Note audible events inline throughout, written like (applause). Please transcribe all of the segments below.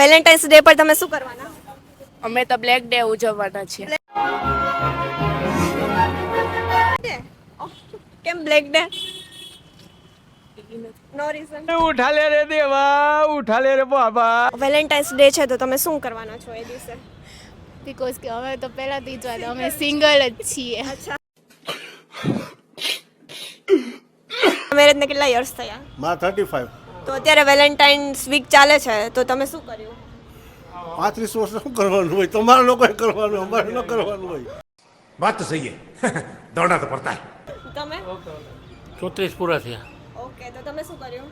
Valentine's day પર તમે શું કરવાના? અમે તો બ્લેક ડે ઉજવવાના છીએ. કેમ બ્લેક ડે? નો રીઝન ઉઠા લે રે દેવા ઉઠા લે રે બાબા. વેલેન્ટાઇન્સ ડે છે તો તમે શું કરવાના છો એ દિવસે? બીકોઝ કે અમે તો પહેલાથી જ વાત અમે સિંગલ જ છીએ. મેરેજને કેટલા યર્સ થયા? માં થર્ટી ફાઈવ તો અત્યારે વેલેન્ટાઇન્સ વીક ચાલે છે તો તમે શું કર્યું? પાંત્રીસ વર્ષ શું કરવાનું હોય? તમારા લોકોએ કરવાનું અમારે ન કરવાનું હોય. વાત તો સહી (laughs) દોડા તો પડતા તમે? ચોત્રીસ પૂરા થયા. ઓકે તો તમે શું કર્યું?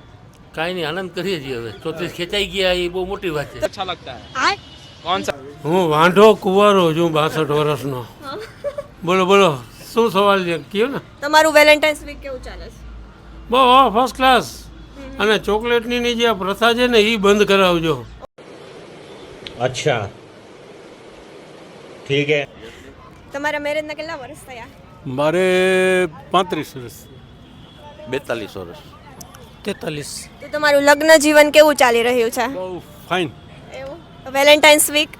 કાંઈ નહીં આનંદ કરીએ છીએ હવે. ચોત્રીસ ખેંચાઈ ગયા એ બહુ મોટી વાત છે. અચ્છા લગતા હે. કોણ સા હું વાંઢો કુંવારો છું બાસઠ વર્ષનો. બોલો બોલો શું સવાલ છે? કયો ને? તમારું વેલેન્ટાઇન્સ વીક કેવું ચાલે છે? બહુ ફર્સ્ટ ક્લાસ અને ચોકલેટની જે આ પ્રથા છે ને એ બંધ કરાવજો. અચ્છા. ઠીક હે. તમારા મેરેજના કેટલા વર્ષ થયા? મારે પાંત્રીસ વર્ષ. બેતાલીસ વર્ષ. તેતાલીસ. તો તમારું લગ્ન જીવન કેવું ચાલી રહ્યું છે? બહુ ફાઇન. એવું? Valentine's week?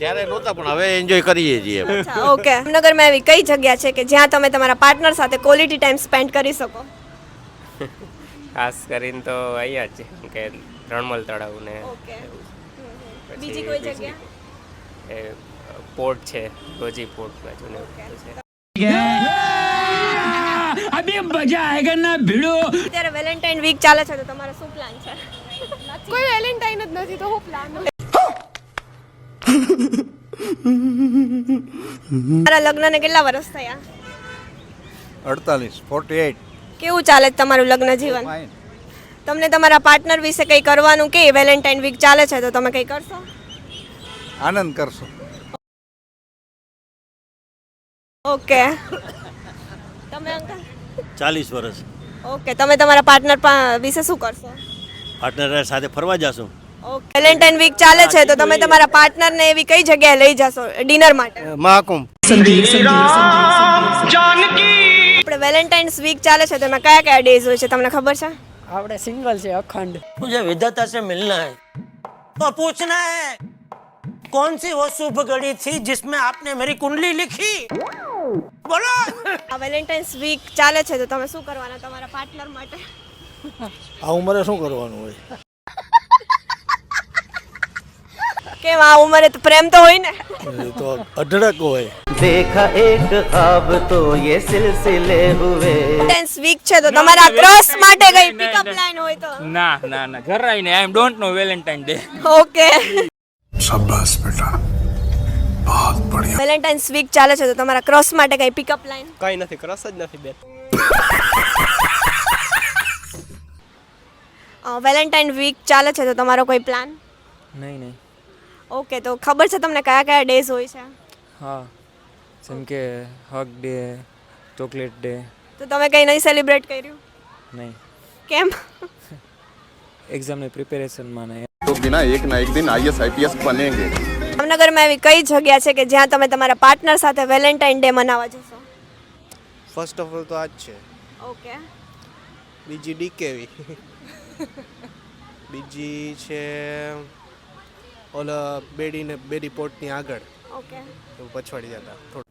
ત્યારે નહોતા પણ હવે એન્જોય કરીએ છીએ. ઓકે. જામનગરમાં એવી કઈ જગ્યા છે કે જ્યાં તમે તમારા પાર્ટનર સાથે ક્વોલિટી ટાઈમ સ્પેન્ડ કરી શકો? ખાસ કરીને તો અહીંયા જ છે કે રણમલ તળાવ ને બીજી કોઈ જગ્યા? એ પોર્ટ છે ગોજી પોર્ટ બાજુ ને એવું ના ભીડો? અત્યારે વેલેન્ટાઇન વીક ચાલે છે તો તમારો શું પ્લાન છે? (laughs) કોઈ વેલેન્ટાઇન જ નથી તો હું પ્લાન તમારા (laughs) લગ્નને કેટલા વર્ષ થયા? અડતાલીસ ફોર્ટી એઇટ કેવું ચાલે છે તમારું લગ્ન જીવન? તમને તમારા પાર્ટનર વિશે કંઈ કરવાનું કે વેલેન્ટાઇન વીક ચાલે છે તો તમે કંઈ કરશો? આનંદ કરશો. ઓકે. તમે અંકલ? ચાલીસ વર્ષ. ઓકે તમે તમારા પાર્ટનર વિશે શું કરશો? પાર્ટનર સાથે ફરવા જશો. ઓકે વેલેન્ટાઇન વીક ચાલે છે તો તમે તમારા પાર્ટનરને એવી કઈ જગ્યાએ લઈ જશો? ડિનર માટે. મહાકુંભ. આપણે વેલેન્ટાઇન્સ વીક ચાલે છે તેમાં કયા કયા ડેઝ હોય છે તમને ખબર છે? આપણે સિંગલ છે અખંડ. મુજે વિધાતા સે મિલના હે. તો પૂછના હે કોણ સી વો શુભ ઘડી થી જિસમે આપને મારી કુંડલી લિખી? બોલો. આ વેલેન્ટાઇન્સ વીક ચાલે છે તો તમે શું કરવાના તમારા પાર્ટનર માટે? આ ઉંમરે શું કરવાનું હોય? કેમ આ ઉંમરે તો પ્રેમ તો હોય ને એ તો અઢળક હોય देखा एक अब तो ये सिलसिले हुए વેલેન્ટાઇન્સ વીક છે તો તમારા ક્રશ માટે કઈ પિકઅપ લાઈન હોય તો ના ના ના જરાય નહીં I am don't know Valentine day okay शाबाश बेटा बहुत बढ़िया વેલેન્ટાઇન્સ વીક ચાલે છે તો તમારા ક્રશ માટે કઈ પિકઅપ લાઈન કઈ નથી ક્રશ જ નથી બે વેલેન્ટાઇન વીક ચાલે છે તો તમારો કોઈ પ્લાન નહીં નહીં ઓકે તો ખબર છે તમને કયા કયા ડેઝ હોય છે? હા જેમ કે હક ડે ચોકલેટ ડે તો તમે કંઈ નહીં સેલિબ્રેટ કર્યું? નહીં. કેમ? એક્ઝામની પ્રિપેરેશનમાં ને. તો બિના એક ના એક દિન આઈએસ આઈપીએસ બનેંગે. જામનગરમાં એવી કઈ જગ્યા છે કે જ્યાં તમે તમારા પાર્ટનર સાથે વેલેન્ટાઇન ડે મનાવવા જશો? ફર્સ્ટ ઓફ ઓલ તો આ જ છે. ઓકે. બીજી ડીકેવી (laughs) બીજી છે ઓલા બેડી ને બેડી પોર્ટની આગળ. ઓકે. એવું પછવાડી જતા. થોડું.